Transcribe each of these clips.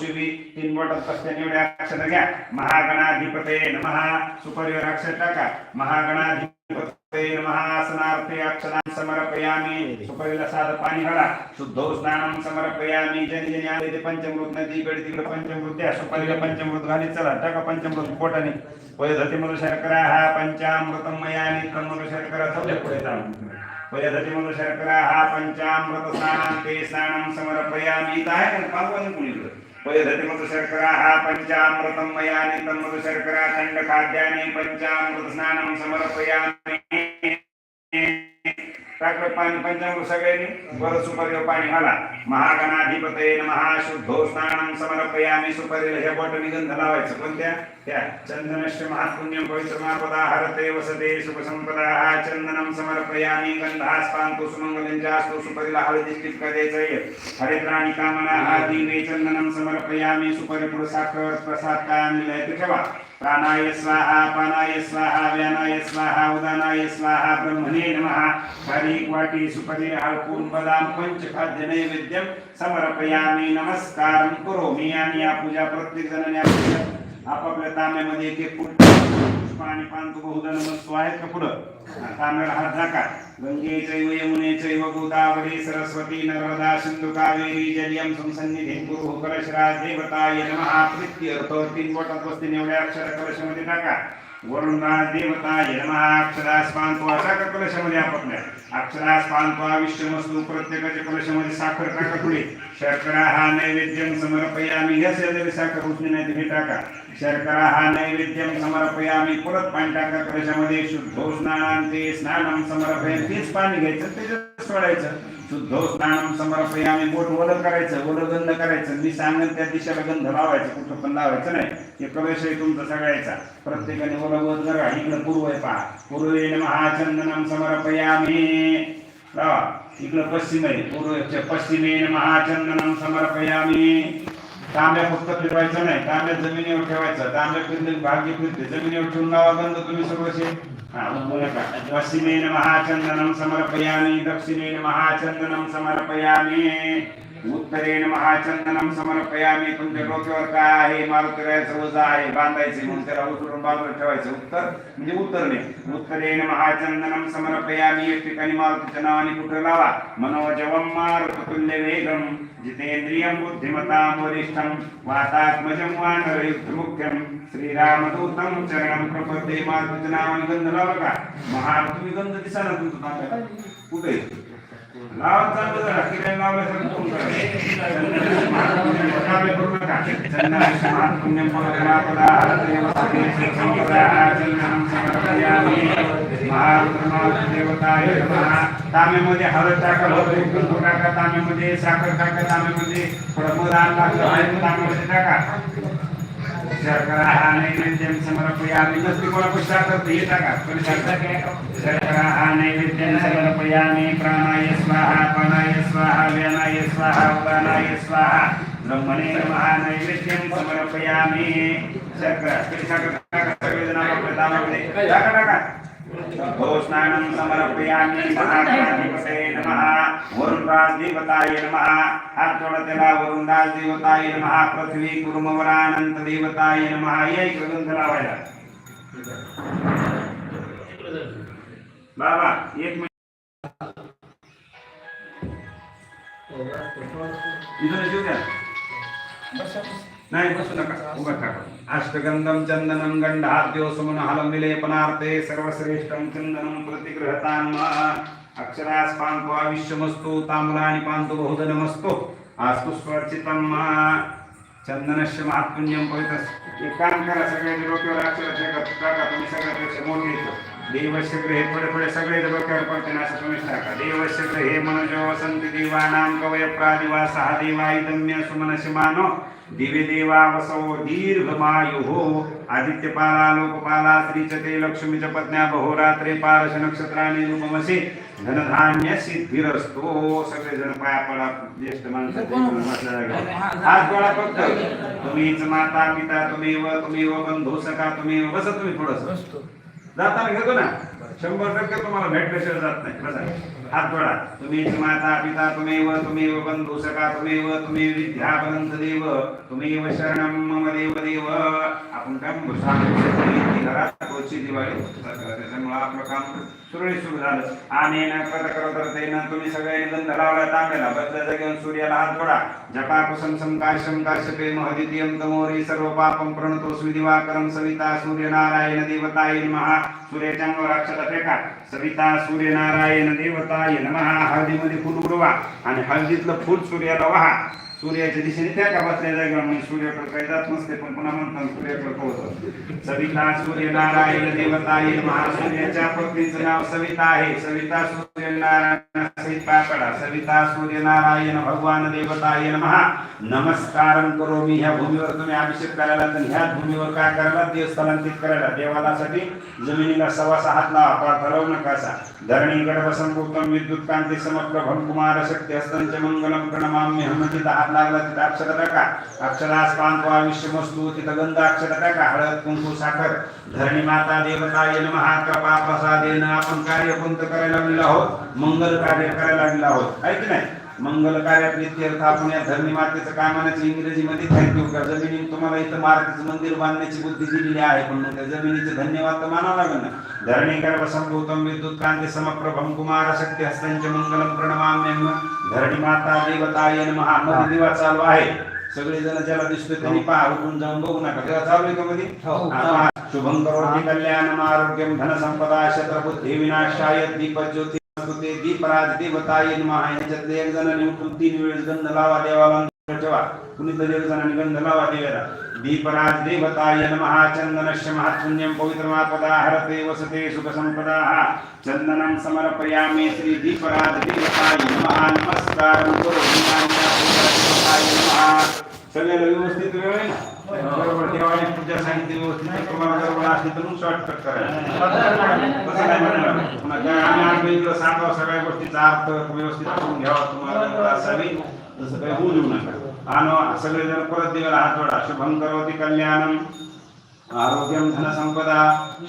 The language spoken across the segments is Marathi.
शिवी तीन बोटात बसल्याने एवढे अक्षर घ्या. महागणाधिपते नमः. सुपरिवर अक्षर टाका. महागणाधिपते नमः. आसनार्थे अक्षरां समर्पयामी. सुपरीला साधं पाणी घाला शुद्धो स्नानं समर्पयामी. जनी जनी आले ते पंचमृत नदी इकडे तिकडे पंचमृत द्या. सुपारीला पंचमृत घाली चला. टाका पंचमृत पोटाने. वयधती मधु शर्करा हा. पंचामृतम मया नित्यम मधु शर्करा चौल्या पुढे वयधती मधु शर्करा हा. पंचामृत स्नानं ते स्नानं समर्पयामी. इथं आहे हा मया नित्यम मधुशर्करा खंड खाद्याने पंचामृत स्नानं समर्पयामी। टाकलं पाणी पंचामृत सगळ्यांनी बरं सुपारीवर पाणी घाला महागणाधिपते नमः शुद्धो स्नानं समर्पयामी। सुपारीला ह्या बॉटल गंध लावायचं कोणत्या त्या चंदनश्च महात्पुण्यम वसते सुखसंपदा चन्दनं चंदनं गन्धास्पान्तु सुमङ्गलं चास्तु सुपारीला हळदी हरिद्राणि कामनाः दीवे चन्दनं कामना हा दिवे चंदनं प्राणाय स्वाहा पानाय स्वाहा व्यानाय स्वाहा उदानाय स्वाहा ब्रह्मणे नमः। खाली वाटी सुपदे हळकून बदाम पंचखाद्य नैवेद्यम समर्पयामि नमस्कारं करोमि। यानि या पूजा प्रत्येक जणांनी आपापल्या तांब्यामध्ये एक एक फुट पुष्प आणि पांतु बहुधन नमस्तो आहेत का पुढं? हा, तांब्याला हात झाका. गंगे चैव यमुने चैव गोदावरी सरस्वती नर्मदा सिंधु कावेरी जलियम संसन्निधिं कुरु कलशराज देवताय नमः. प्रीत्यर्थ तीन बोटात बसतील एवढ्या अक्षर कलशामध्ये टाका. वरुणराज देवताय नमः। अक्षरास असा टाका कलशामध्ये आपापल्या अक्षरास पांतवा विश्वमस्तू प्रत्येकाच्या कलशामध्ये साखर टाका पुढे। शर्करा हा नैवेद्यम समर्पयामी। या शेजारी साखर उचली नाही तर टाका। शर्करा हा नैवेद्यम समर्पयामी। परत पाणी टाका कलशामध्ये शुद्ध स्नानांते स्नानम समर्पयामी तेच पाणी घ्यायचं त्याच्यात सोडायचं। शुद्धो स्नानं समर्पयामी बोट ओलं करायचं ओलं गंध करायचं मी सांगेन त्या दिशेला गंध लावायचं कुठं पण लावायचं नाही. हे प्रवेश आहे तुमचा सगळ्याचा. प्रत्येकाने ओलं करा इकडं पूर्व आहे पहा. पूर्वेन महाचंदनम समर्पयामी. लावा. इकडं पश्चिम आहे. पूर्व पश्चिमेन महाचंदनम समर्पयामी. तांब्या फक्त फिरवायचं नाही. तांब्या जमिनीवर ठेवायचं. तांब्या फिरले भाग्य फिरते जमिनीवर ठेवून नावागंध तुम्ही सगळं शे हा बोला का? पश्चिमेन महाचंदनं समर्पयामी दक्षिणेन महाचंदनम समर्पयामी. उत्तरेन महाचंदनं समर्पयामी तुमच्या डोक्यावर काय आहे मारुतीरायचं वजा आहे बांधायचे म्हणून त्याला उतरून बाजूला ठेवायचं. उत्तर म्हणजे उत्तरणे. उत्तरेन महाचंदनम समर्पयामी एक ठिकाणी मारुतीच्या नावाने कुठं लावा? मनोजवम मारुतुल्य वेगम जितेंद्रियं बुद्धिमतां वरिष्ठं वातात्मजं वानरयुक्तमुख्यं श्रीरामदूतम चरणम प्रपद्ये मारुतीच्या नावाने गंध लावा का? महा तुम्ही गंध दिसा ना तुमचं कुठे? लावा चांगलं जरा किराय लावल्यासारखं करू नका तांब्यामध्ये हळद टाका हळद टाका तांब्यामध्ये साखर टाका तांब्यामध्ये थोडं मध तांब्यामध्ये टाका शर्करा हा नैवेद्यं समर्पयामि नसती कोणाकडे साखर तर हे टाका पण साखर शर्करा हा नैवेद्यं समर्पयामि प्राणाय स्वाहा पानाय स्वाहा व्यानाय स्वाहा उदानाय स्वाहा ब्रह्मणे नमः नैवेद्यं समर्पयामि शर्करा किती साखर समर्पयामि महागणाधिपते नमः। वरुणराजदेवताय नमः। हात वरुणराजदेवताय नमः। पृथ्वी कुर्मवरानंत नमः। या इकडे गंध लावायला बाबा एक मिनिट. इथं शिवत्या नाही बसू नका. उभं टाका अष्टगंधम चंदनम गंधाद्यो सुमन हलं विलेपनार्थे सर्वश्रेष्ठं चंदनं प्रतिगृहतान् अक्षरास पान्त्वा विश्वमस्तु ताम्राणि पान्तु बहुधनमस्तु. आस्तु स्वर्चितं चंदनस्य महात्पुण्यं पवित्र एक काम करा सगळे डोक्यावर अक्षर टाका टाका तुम्ही सगळ्यापेक्षा मोठे येतो देवस्य गृहे थोडे थोडे सगळे डोक्यावर पडते ना असं तुम्ही टाका देवस्य हे मनोजो वसंती देवानाम कवय प्रादिवा सहा देवा इदम्य सुमनस्य मानो दिवे देवा वसो दीर्घमायुः। आदित्यपाला लोकपाला श्रीचते लक्ष्मीच पत्न्या बहोरात्रे पारश नक्षत्राने रूपमसे धनधान्य सिद्धिरस्तो सगळे जण पाया पडा ज्येष्ठ माणसं हात गोळा फक्त. तुम्हीच माता पिता तुम्ही व तुम्ही व बंधू सखा तुम्ही बसा तुम्ही थोडस. जाताना घेतो ना. शंभर टक्के तुम्हाला भेट जात नाही. बसा. हात जोडा तुम्ही माता पिता तुम्ही तुम्ही बंधू सका तुम्ही तुम्ही विद्या बनंत देव तुम्ही शरणम मम देव देव आपण काम घरात रोजची दिवाळी. त्याच्यामुळे आपलं काम सुरळीत सुरू झालं. आणि न करता करत ते ना तुम्ही सगळे गंध लावला तांब्याला बदला घेऊन सूर्याला हात जोडा. जपा कुसम संकाशम काश्यपे महदित्यम तमोरी सर्व पापम प्रणतो दिवाकरम सविता सूर्यनारायण देवताय महा सूर्याच्या अंगावर अक्षता फेका. सविता सूर्यनारायण नमः हळदीमध्ये फुल उडवा आणि हळदीतलं फुल सूर्याला वाहा. सूर्याच्या दिशेने त्या का बसल्या म्हणजे सूर्याकडे काही जात नसते पण पुन्हा म्हणतात सूर्याकडे पोहोचत. सविता सूर्यनारायण देवता नमः महासूर्याच्या पत्नीचं नाव सविता आहे. सविता सूर्यनारायण सविता कडा सविता सूर्यनारायण भगवान देवताय महा. नमस्कार करो मी ह्या भूमीवर. तुम्ही अभिषेक करायला तर ह्या भूमीवर काय करायला? देव स्थलांतरित करायला. देवालासाठी जमिनीला सव्वा हात लावा पार ठरवू नकासा धरणी धरणी गर्भसंपूर्तम विद्युत कांती समग्र कुमार शक्ती हस्तांचे मंगलम प्रणमाम्य हनुमती दहा हात लागला तिथं अक्षर टाका. अक्षरास पांतवा विश्वमस्तू तिथं गंध अक्षर टाका. हळद कुंकू साखर. धरणी माता देवता येन महाकृपा प्रसादेन आपण कार्य कोणतं करायला लागलेलो आहोत? मंगल कार्य करायला लागलेलो आहोत. आहे की नाही? मंगल कार्यात नित्यर्थ आपण या धरणी मातेचं काय म्हणायचं इंग्रजीमध्ये थँक्यू का जमिनी तुम्हाला इथं मारुतीचं मंदिर बांधण्याची बुद्धी दिलेली आहे. पण त्या जमिनीचे धन्यवाद तर मानावं लागेल ना? धरणी गर्भ संभूतम विद्युत कांती समप्रभम कुमार शक्ती हस्तांच मंगलम प्रणमाम्यम धरणी माता देवता येन महा दिवा चालू आहे. सगळे जण ज्याला दिसतोय त्यांनी पहा उठून जाऊन बघू नका. तेव्हा चालू आहे का मध्ये हा, शुभं करोति कल्याणम आरोग्यम धन संपदा शत्रबुद्धी विनाशाय दीप ज्योती ते दीपराज देवताय नमः याच्यातले एक जण उठून तीन वेळेस गंध लावा देवाला ठेवा कुणीतरी एक जणांनी गंध लावा देवाला दीपराज देवताय नमः चंदनस्य पवित्र महापदा हरते वसते सुख संपदा। चंदनम समर्पयामि श्री दीपराज देवताय नमः नमस्कारं करोमि। देवताय नमः सगळ्याला व्यवस्थित वेळ आहे ना? बरोबर देवाने पूजा सांगितली व्यवस्थित तर तुम्हाला असली तर शॉर्टकट करायला. काय म्हणणार पुन्हा काय आम्ही सांगावं सगळ्या गोष्टीचा अर्थ व्यवस्थित करून घ्यावा तुम्हाला गडबड असावी तसं काही होऊ देऊ नका. आणि सगळेजण परत देवाला हात जोडा. शुभं करोति कल्याणम आरोग्यम धनसंपदा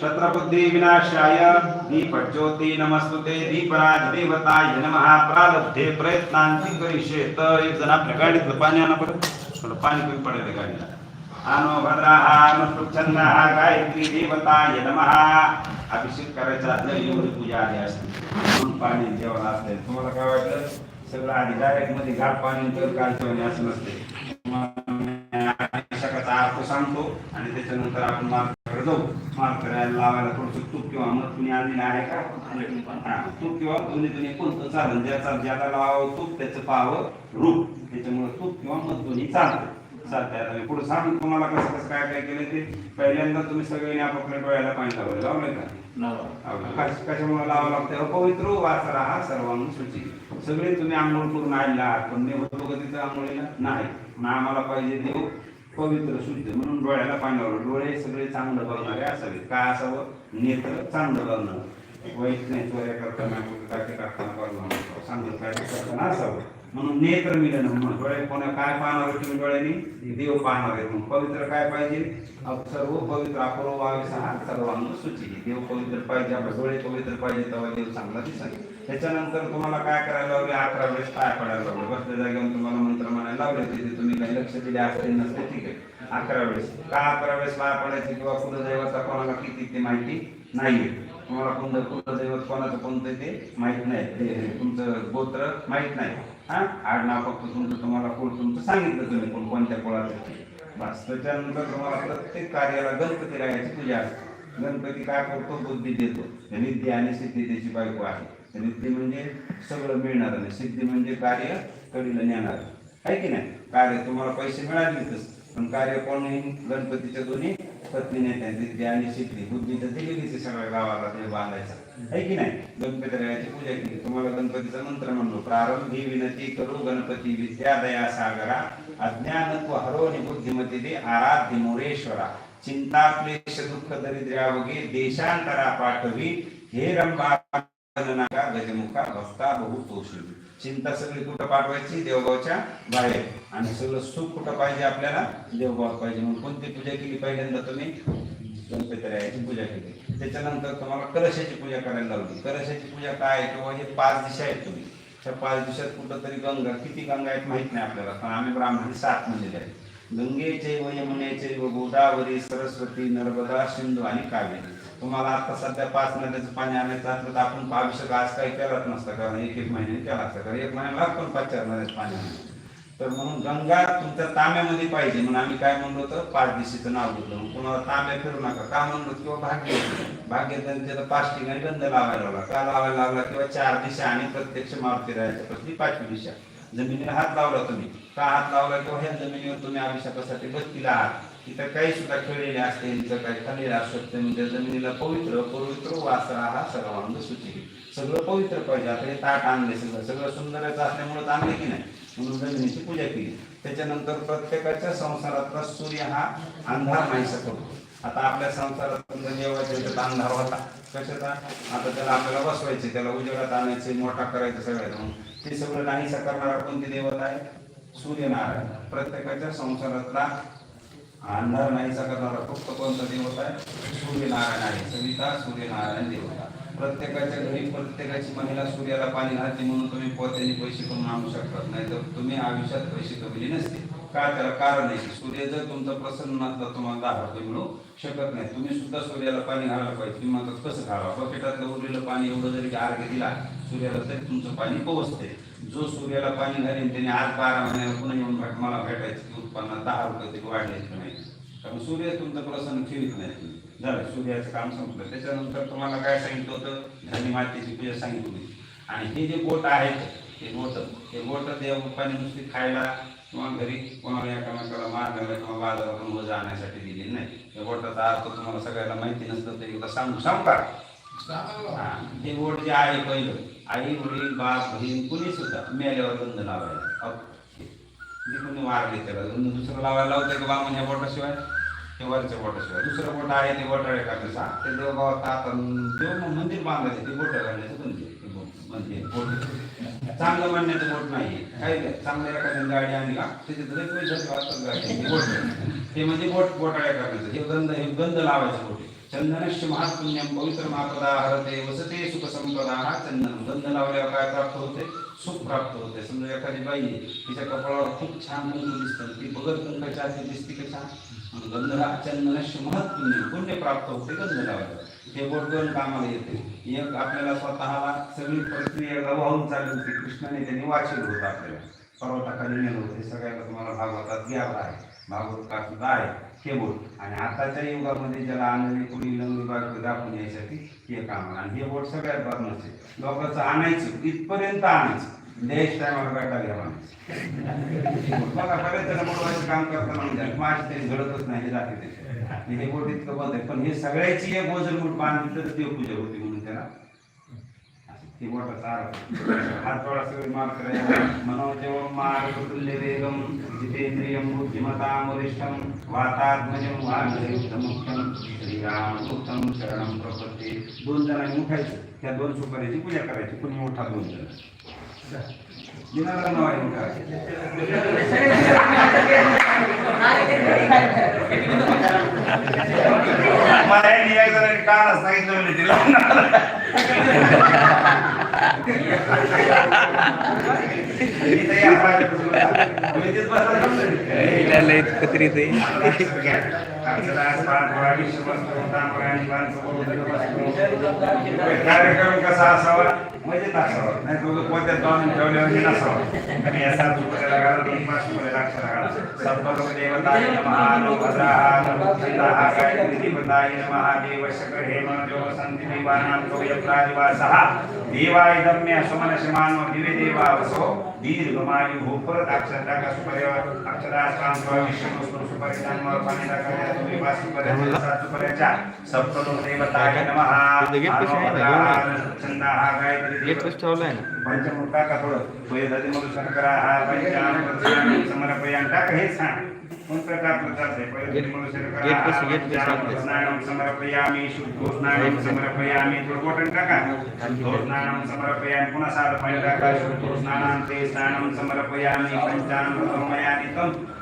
शत्रबुद्धी विनाशाय दीपज्योती नमस्तुते दीपराज देवताय नमः प्रालब्धे प्रयत्नांती करिष्ये. तर एक जण आपल्या गाडीतलं पाणी आणा परत थोडं पाणी कमी पडेल गाडीला. आनो भद्राहा गायत्री देवताय नमः। अभिषेक करायचा असलं एवढी पूजा आली असते पाणी जेवण असते। तुम्हाला काय वाटलं सगळं आधी डायरेक्टमध्ये घाट पाणी तर असं नसते. तुम्हाला अर्थ सांगतो आणि त्याच्यानंतर आपण मार्ग जाऊ मार्ग करायला लावायला थोडंसं तूप किंवा मध कुणी आणलेलं आहे का? तूप किंवा दोन्ही दोन्ही कोणतं चालन. ज्याचा ज्याला लावावं तूप त्याचं पाहावं रूप. त्याच्यामुळे तूप किंवा मध दोन्ही चालतं. चालतंय. आता मी पुढे सांगतो तुम्हाला कसं कसं काय काय केलं ते. पहिल्यांदा तुम्ही सगळ्यांनी आपापल्या डोळ्याला पाणी लावलं लावलंय का कश- कशामुळे लावावं लागतं अपवित्र वाचरा हा सर्वांग सूची सगळे तुम्ही आंघोळ करून आलेला आहात पण मी होतो का तिथं आंघोळीला नाही. मग आम्हाला पाहिजे देव पवित्र शुद्ध म्हणून डोळ्याला पाणी लावलं. डोळे सगळे चांगलं बघणारे असावेत काय असावं? नेत्र चांगलं बघणं. नाही चोऱ्या करताना काय करताना चांगलं काय करताना असावं. म्हणून नेत्र मिलन म्हणून डोळे कोणा काय पाहणार आहे तुम्ही डोळ्यांनी? देव पाहणार आहे म्हणून. पवित्र काय पाहिजे? सर्व पवित्र अपूर्व वावीस हा सर्वांग सूची. देव पवित्र पाहिजे आपले डोळे पवित्र पाहिजे तेव्हा देव चांगला दिसेल. त्याच्यानंतर तुम्हाला काय करायला लावले? अकरा वेळेस पाय पडायला लावले. बसल्या जागेवर तुम्हाला मंत्र म्हणायला लावले तिथे तुम्ही काही लक्ष दिले असते नसते ठीक आहे. अकरा वेळेस. का अकरा वेळेस पाय पडायचे किंवा कुलदैवाचा कोणाला किती ते माहिती नाहीये. तुम्हाला कोणतं कुलदैवत कोणाचं कोणतं ते माहीत नाही. तुमचं गोत्र माहीत नाही. हा? आडनाव फक्त तुमचं तुम्हाला कुळ तुमचं सांगितलं तुम्ही कोण कोणत्या कुळाचं? बस त्याच्यानंतर तुम्हाला प्रत्येक कार्याला गणपती राहायची पूजा असते. गणपती काय करतो? बुद्धी देतो. निधी आणि सिद्धी त्याची बायको आहे. निधी म्हणजे सगळं मिळणार आणि सिद्धी म्हणजे कार्य कडीला नेणार. आहे की नाही? कार्य तुम्हाला पैसे मिळालेच पण कार्य कोणी गणपतीच्या दोन्ही पत्नीने त्यांची सिद्धी शिकली बुद्धी तर दिलेलीच आहे सगळ्या गावाला ते बांधायचा. आहे की नाही? गणपती पूजा केली. तुम्हाला गणपतीचा मंत्र म्हणलो प्रारंभी विनती करू गणपती विद्यादया सागरा अज्ञानत्व हरो बुद्धिमती दे आराध्य मोरेश्वरा. चिंता क्लेश दुःख दरिद्र्यावगे देशांतरा पाठवी हे रंबा गजमुखा भक्ता बहु तोषवी चिंता सगळी कुठं पाठवायची? देवगावच्या बाहेर. आणि सगळं सुख कुठं पाहिजे आपल्याला? देवगावात पाहिजे. म्हणून कोणती पूजा केली? पहिल्यांदा तुम्ही गणपती पूजा केली. त्याच्यानंतर तुम्हाला कलशाची पूजा करायला लावली. कलशाची पूजा काय? आहे किंवा हे पाच दिशा आहेत तुम्ही. त्या पाच दिवसात कुठं तरी गंगा. किती गंगा आहेत माहीत नाही आपल्याला. पण आम्ही ब्राह्मण सात म्हणलेले आहेत. गंगेचे व यमुनेचे व गोदावरी सरस्वती नर्मदा सिंधू आणि कावेरी. तुम्हाला आता सध्या पाच नद्याचं पाणी आणायचं असलं तर आपण अभिषेक आज काही केलाच नसतं कारण एक एक महिन्याने केला असतं. कारण एक महिन्याला पण पाच चार नद्याचं पाणी आणायचं. तर म्हणून गंगा तुमच्या तांब्यामध्ये पाहिजे म्हणून आम्ही काय म्हणलो तर पाच दिशेचं नाव घेतलं. कोणाला तांब्या फिरू नका. का म्हणलो? किंवा भाग्य. भाग्य त्याला पाच ठिकाणी गंध लावायला लागला का लावायला लागला किंवा चार दिशा आणि प्रत्यक्ष मारुती राहायच्या प्रति पाचवी दिशा. जमिनीला हात लावला तुम्ही. का हात लावला किंवा ह्या जमिनीवर तुम्ही अभिषेकासाठी बसतील आहात. तिथं काही सुद्धा खेळलेले असते तिथं काही खाल्लेलं असतं म्हणजे जमिनीला पवित्र पवित्र वासरा हा सर्वांग सूची सगळं पवित्र पाहिजे. आता हे ताट आणले सगळं. सगळं सुंदरच असल्यामुळे आणले की नाही? म्हणून जमिनीची पूजा केली. त्याच्यानंतर प्रत्येकाच्या संसारातला सूर्य हा अंधार नाही करतो आता आपल्या संसारात समजा देवाच्या अंधार होता. कशाचा? आता त्याला आपल्याला बसवायचे त्याला उजेडात आणायचे मोठा करायचं सगळ्यात म्हणून ते सगळं नाही करणारा कोणती देवता आहे? सूर्यनारायण. प्रत्येकाच्या संसारातला अंधार नाहीसा करणारा फक्त कोणता देवता आहे? सूर्यनारायण आहे. सविता सूर्यनारायण देवता. प्रत्येकाच्या घरी प्रत्येकाची महिला सूर्याला पाणी घालते म्हणून तुम्ही पोत्याने पैसे करून आणू शकतात. नाही तर तुम्ही आयुष्यात पैसे कमवले नसते. का? त्याला कारण आहे की सूर्य जर तुमचा प्रसन्न नसला तुम्हाला दहा रुपये मिळू शकत नाही. तुम्ही सुद्धा सूर्याला पाणी घालायला पाहिजे. तुम्ही म्हणतात कसं घालावं? बकेटातलं उरलेलं पाणी एवढं जरी अर्घ्य दिला सूर्याला तरी तुमचं पाणी पोहोचते जो सूर्याला पाणी घालेन त्याने आज बारा महिन्याला पुन्हा येऊन भेट मला भेटायचं की उत्पन्नात दहा रुपये तरी वाढायचं नाही. कारण सूर्य तुमचं प्रसन्न ठेवीत नाही. झालं सूर्याचं काम संपलं. त्याच्यानंतर तुम्हाला काय सांगितलं होतं? धनी मातेची पूजा सांगितली आणि हे जे बोट आहेत हे बोट हे बोट देव पाणी नुसती खायला किंवा घरी कोणाला एकामेकाला मारण्याला किंवा बाजारातून वजा आणण्यासाठी दिलेली नाही. हे बोटाचा अर्थ तुम्हाला सगळ्यांना माहिती नसतं तरी एकदा सांगू सांगता का हे वोट जे आहे पहिलं आई वडील बाप बहीण कुणी सुद्धा मेल्यावर गंध लावायला. अप. जे कोणी मारले त्याला गंध दुसरं लावायला लावतंय का बामण ह्या बोटाशिवाय? ते वरच्या बोटाशिवाय. दुसरं बोट आहे ते बोटाळे करण्याचा ते देवगावात आता देव मंदिर बांधायचं ते बोट घालण्याचं बंद मंदिर बोट चांगलं म्हणण्याचं बोट नाही काही चांगल्या एखाद्या गाडी आणली का त्याच्यात लई गाडी ते म्हणजे बोट बोटाळे करण्याचं हे गंध हे गंध लावायचं बोट चंदनश्च महापुण्यम पवित्र महापदा हरते वसते सुख संपदा हा चंदन गंध लावल्यावर काय प्राप्त होते? सुख प्राप्त होते. समजा एखादी बाई तिच्या कपाळावर खूप छान गंध दिसतात ती बघत पण कशा दिसते का छान? म्हणून गंध हा महत्पुण्य पुण्य प्राप्त होते गंध लावलं हे बोट दोन कामाला येते. एक आपल्याला स्वतःला सगळी प्रक्रिया गवाहून वाहून चालली होती. कृष्णाने त्यांनी वाचेल होतं आपल्याला. पर्वताखाली नेलं होते. सगळ्याला तुम्हाला भागवतात. घ्यावं आहे भागवत का सुद्धा आहे. हे बोट आणि आताच्या युगामध्ये ज्याला आणलेली कोणी लंगडी दाखवून यायसाठी हे काम आणि हे बोट सगळ्यात बदनाचे लोकांचं आणायचं इथपर्यंत आणायचं. द्यायच टायमाला गाठा घ्या म्हणायचं. बघा बरेच जण बोलवायचं काम करताना म्हणजे माझी तरी घडतच नाही हे दाखवते. हे बोट इतकं बंद आहे. पण हे सगळ्याची एक गोजरमूठ बांधली तर देवपूजा होती म्हणून त्याला. ती मोठा सगळी मार करायचा मनोजव वेगम जितेंद्रियम बुद्धिमताम वरिष्ठम वातात्मजम वाग्युक्तमुक्तम श्रीराम शरणम प्रपत्ते दोन जणांनी उठायचं त्या दोन सुपाऱ्याची पूजा करायची कुणी मोठा दोन जण दिनाला आहे उठा मला जणांनी कालच सांगितलं म्हणजे तिला आहे कार्यक्रम कसा असावा मजेत असावा नाही तो कोणत्या जाऊन ठेवल्यावर नसावा आणि या सात रुपयाला घाला दोन पाच रुपयाला अक्षर घाला सत्पलोक देवताय नमः नवभद्राः नवभद्राः गायत्री देवताय नमः देव शक्र हेम देव संति देवानां कौयत्रादिवासः देवाय दम्य सुमनशमानो दिवे देवावसो दीर्घमायु परत अक्षर टाका सुपर्यावर अक्षरास्तान विष्णू सुपरिधान पाणी टाका तुम्ही पाच सुपर्याच्या सात सुपर्याच्या सप्तलोक देवताय नमः गेट कशी आहे ना? नवभद्राः छंदाः गायत्री ठेवलाय ना. पंचमुख टाका थोडं. हा पंचामृत समर्पयान टाका सांग. हा गेट पंचामृत समर्पयामी समर्पयामी पुन्हा साधं पाणी टाका. शुद्धोस्नानांते स्नानं समर्पयामी पंचामृतमयानि तं त्या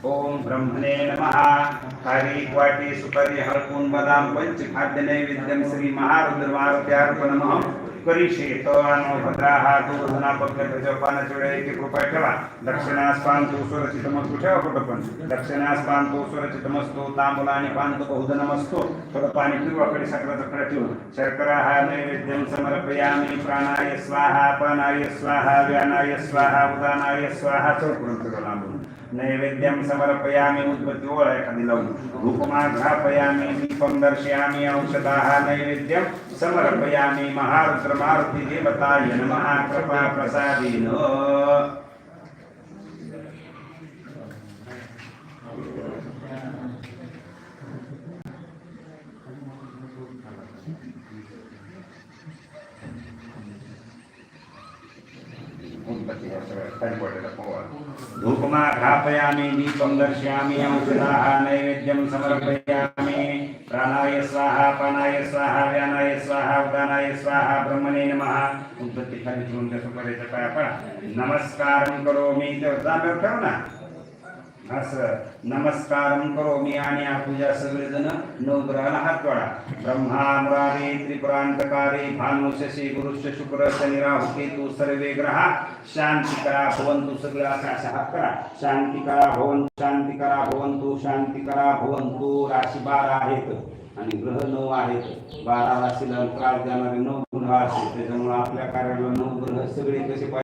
ओम ब्रह्मणे नमः। खारी वाटी सुपारी हरपून बदाम पंच खाद्य नैवेद्यम श्री महारुद्र मारुती अर्पणमः करिषे तो अनो भद्राहा तो धना पत्र त्याच्या पानाच्या वेळेला एक एक रुपये ठेवा दक्षिणास पान तो सुरक्षित मस्तू ठेवा कुठं पण दक्षिणास पान तो सुरक्षित मस्तो तांबूला आणि पान तो बहुधनमस्तो। थोडं पाणी पिरवाकडे साखराचा खडा ठेवून शर्करा हा नैवेद्यम समर्पयामी। प्राणाय स्वाहा पानाय स्वाहा व्यानाय स्वाहा उदानाय स्वाहा चौकडून फिरवून लांबून नैवेद्यम समर्पयामि उद्बत्ती ओळ एखादी लावून धूपमा घापयामि दीपम दर्शयामि औषधाः नैवेद्यम समर्पयामि महारुद्र मारुती देवताय नमः कृपा प्रसादेन। धूपमा घ्रापयामि दीपं दर्शयामि औषधाः नैवेद्यं समर्पयामि। प्राणाय स्वाहा पानाय स्वाहा व्यानाय स्वाहा उदानाय स्वाहा ब्रह्मणे नमः। उद्बत्ती खाली ठेवून त्या सुपारीच्या पाया पडा। नमस्कारं करोमि ते जागेवर ठेव ना असं नमस्कार करो मी आणि या सगळेजण नवग्रहाला हात वाढा ब्रह्मा मुरारी त्रिपुरांतकारी भानु शशी गुरुश शुक्र शनी राहू केतू सर्वे ग्रहा. शांती करा भवंतु सगळे असं हात करा. शांती करा भवंतु शांती करा भवंतु शांती करा भवंतु राशी बारा आहेत आणि ग्रह नऊ आहेत. बारा राशीला त्रास देणारे नऊ ग्रह असतील त्याच्यामुळे आपल्या कार्याला नऊ ग्रह सगळे कसे पाहिजे?